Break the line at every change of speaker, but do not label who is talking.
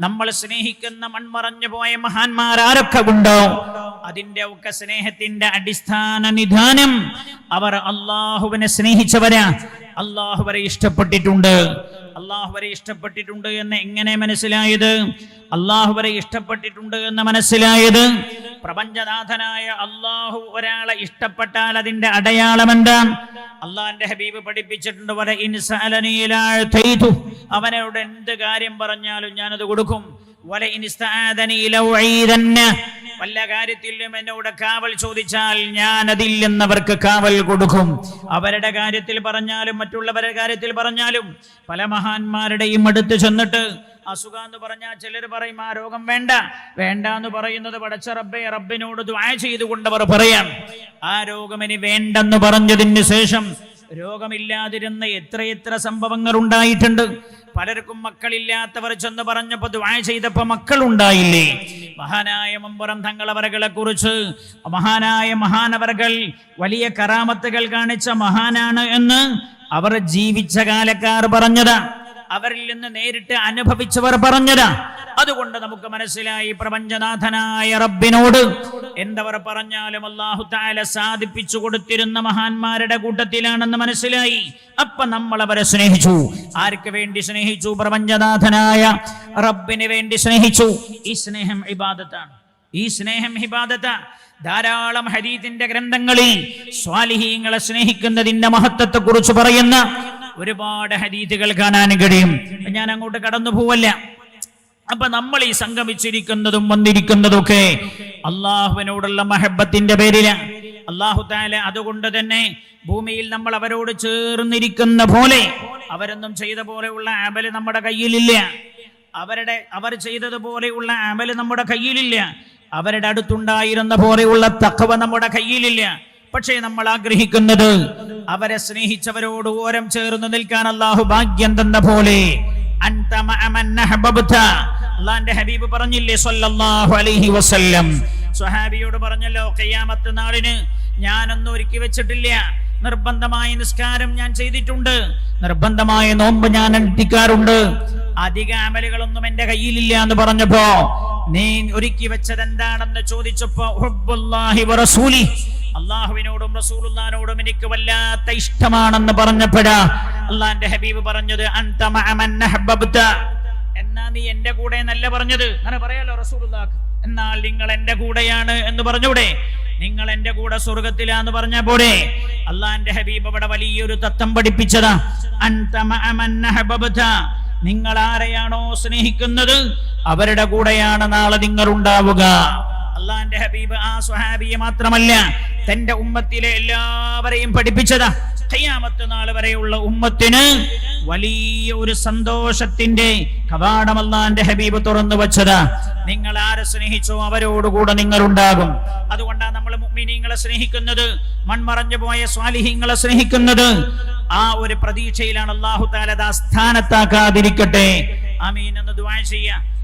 നമ്മൾ സ്നേഹിക്കുന്ന മൺമറഞ്ഞു പോയ മഹാന്മാർ ആരൊക്കെ ഉണ്ടോ? അതിന്റെ ഒക്കെ സ്നേഹത്തിന്റെ അടിസ്ഥാന നിധാനം അവർ അള്ളാഹുവിനെ സ്നേഹിച്ചവരാ. അള്ളാഹു വരെ ഇഷ്ടപ്പെട്ടിട്ടുണ്ട്. അള്ളാഹു വരെ ഇഷ്ടപ്പെട്ടിട്ടുണ്ട് എന്ന് എങ്ങനെ മനസ്സിലായത്? അള്ളാഹു വരെ ഇഷ്ടപ്പെട്ടിട്ടുണ്ട് എന്ന് മനസ്സിലായത്? പ്രപഞ്ചനാഥനായ അള്ളാഹു ഒരാളെ ഇഷ്ടപ്പെട്ടാൽ അതിന്റെ അടയാളം എന്താ അള്ളാഹന്റെ ഹബീബ് പഠിപ്പിച്ചിട്ടുണ്ട് വരെ ഇൻസാലനീലാഴ്ത്തു അവനോട് എന്ത് കാര്യം പറഞ്ഞാലും ഞാനത് കൊടുക്കും. വല്ല കാര്യത്തിലും എന്നോട് കാവൽ ചോദിച്ചാൽ ഞാൻ അതിൽ നിന്നവർക്ക് കാവൽ കൊടുക്കും. അവരുടെ കാര്യത്തിൽ പറഞ്ഞാലും മറ്റുള്ളവരുടെ കാര്യത്തിൽ പറഞ്ഞാലും പല മഹാന്മാരുടെയും അടുത്ത് ചെന്നിട്ട് അസുഖം എന്ന് പറഞ്ഞാൽ ചിലർ പറയും ആ രോഗം വേണ്ട വേണ്ട എന്ന് പറയുന്നത് പടച്ച റബ്ബെ റബ്ബിനോട് ദ്വായ ചെയ്തുകൊണ്ടവർ പറയാം ആ രോഗം ഇനി വേണ്ടെന്ന് പറഞ്ഞതിന് ശേഷം രോഗമില്ലാതിരുന്ന എത്രയെത്ര സംഭവങ്ങൾ ഉണ്ടായിട്ടുണ്ട്. പലർക്കും മക്കളില്ലാത്തവർ ചെന്ന് പറഞ്ഞപ്പോ ദ്വായ ചെയ്തപ്പോ മക്കളുണ്ടായില്ലേ? മഹാനായ മമ്പുറം തങ്ങളവരകളെ കുറിച്ച് മഹാനായ മഹാനവരകൾ വലിയ കറാമത്തുകൾ കാണിച്ച മഹാനാണ് എന്ന് അവർ ജീവിച്ച കാലക്കാർ പറഞ്ഞതാ. അവരിൽ നിന്ന് നേരിട്ട് അനുഭവിച്ചവർ പറഞ്ഞതാ. അതുകൊണ്ട് നമുക്ക് മനസ്സിലായി പ്രപഞ്ചനാഥനായ റബ്ബിനോട് എന്തവർ പറഞ്ഞാലും അള്ളാഹു താല സാധിപ്പിച്ചു കൊടുത്തിരുന്ന മഹാന്മാരുടെ കൂട്ടത്തിലാണെന്ന് മനസ്സിലായി. അപ്പൊ നമ്മൾ അവരെ സ്നേഹിച്ചു. ആർക്ക് വേണ്ടി സ്നേഹിച്ചു? പ്രപഞ്ചനാഥനായ റബ്ബിന് വേണ്ടി സ്നേഹിച്ചു. ഈ സ്നേഹം ഇബാദത്താണ്. ഈ സ്നേഹം ഹിബാദത്ത ധാരാളം ഹരീതിന്റെ ഗ്രന്ഥങ്ങളിൽ സ്വാലിഹീങ്ങളെ സ്നേഹിക്കുന്നതിന്റെ മഹത്വത്തെക്കുറിച്ച് പറയുന്ന ഒരുപാട് ഹരീതികൾ കാണാൻ കഴിയും. ഞാൻ അങ്ങോട്ട് കടന്നു പോവല്ല. അപ്പൊ നമ്മൾ ഈ സംഗമിച്ചിരിക്കുന്നതും വന്നിരിക്കുന്നതും ഒക്കെ അള്ളാഹുവിനോടുള്ള മഹബത്തിന്റെ പേരിലാണ് അള്ളാഹു താല അതുകൊണ്ട് തന്നെ ഭൂമിയിൽ നമ്മൾ അവരോട് ചേർന്നിരിക്കുന്ന പോലെ അവരൊന്നും ചെയ്ത പോലെയുള്ള ആമൽ നമ്മുടെ കയ്യിലില്ല. അവരുടെ അവർ ചെയ്തതുപോലെയുള്ള ആമൽ നമ്മുടെ കയ്യിലില്ല. അവരുടെ അടുത്തുണ്ടായിരുന്ന പോലെയുള്ള തക്കവ നമ്മുടെ കയ്യിലില്ല. പക്ഷേ നമ്മൾ ആഗ്രഹിക്കുന്നത് അവരെ സ്നേഹിച്ചവരോട് ഓരം ചേർന്ന് നിൽക്കാൻ അള്ളാഹു ഭാഗ്യം തന്ന പോലെ. അള്ളാന്റെ ഹബീബ് പറഞ്ഞില്ലേ സല്ലല്ലാഹു അലൈഹി വസല്ലം. സ്വഹാബിയോട് പറഞ്ഞല്ലോ കയ്യാമത്ത് നാളിന് ഞാനൊന്നും ഒരുക്കി വെച്ചിട്ടില്ല. നിർബന്ധമായ നിസ്കാരം ഞാൻ ചെയ്തിട്ടുണ്ട്. നിർബന്ധമായ നോമ്പ് ഞാൻ അനുഷ്ഠിക്കാറുണ്ട് അധിക അമലുകളൊന്നും എന്റെ കയ്യിലില്ല എന്ന് പറഞ്ഞപ്പോ നീ ഒരുക്കി വെച്ചത് എന്താണെന്ന് ചോദിച്ചപ്പോ അള്ളാഹുവിനോടും റസൂലുള്ളാനോടും എനിക്ക് വല്ലാത്ത ഇഷ്ടമാണെന്ന് പറഞ്ഞപ്പോഴാ അള്ളാന്റെ ഹബീബ് പറഞ്ഞത്. എന്നാ നീ എന്റെ കൂടെ നല്ല പറഞ്ഞത്. അങ്ങനെ പറയാലോ റസൂലുള്ളാഹ്. എന്നാൽ നിങ്ങൾ എന്റെ കൂടെയാണ് എന്ന് പറഞ്ഞൂടെ. നിങ്ങൾ എന്റെ കൂടെ സ്വർഗത്തിലാന്ന് പറഞ്ഞ പോലെ അള്ളാന്റെ ഹബീബ് അവിടെ വലിയൊരു തത്വം പഠിപ്പിച്ചതാ. നിങ്ങൾ ആരെയാണോ സ്നേഹിക്കുന്നത്? അവരുടെ കൂടെയാണ് നാളെ നിങ്ങൾ ഉണ്ടാവുക അള്ളാന്റെ ഹബീബ് ആ സ്വഹാബിയെ മാത്രമല്ല തന്റെ ഉമ്മത്തിലെ എല്ലാവരെയും പഠിപ്പിച്ചതാ. ഖിയാമത്ത് നാൾ വരെയുള്ള ഉമ്മത്തിന് വലിയ ഒരു സന്തോഷത്തിന്റെ കവാടം ഹബീബ് തുറന്നു വെച്ചതാ. നിങ്ങൾ ആരെ സ്നേഹിച്ചോ അവരോടുകൂടെ നിങ്ങൾ ഉണ്ടാകും അതുകൊണ്ടാണ് നമ്മൾ മുഅ്മിനീങ്ങളെ സ്നേഹിക്കുന്നത് മൺമറഞ്ഞു പോയ സ്വാലിഹീങ്ങളെ സ്നേഹിക്കുന്നത്. ആ ഒരു പ്രതീക്ഷയിലാണ് അള്ളാഹു താലത സ്ഥാനത്താക്കാതിരിക്കട്ടെ അമീൻ എന്ന് ദുആ ചെയ്യാം.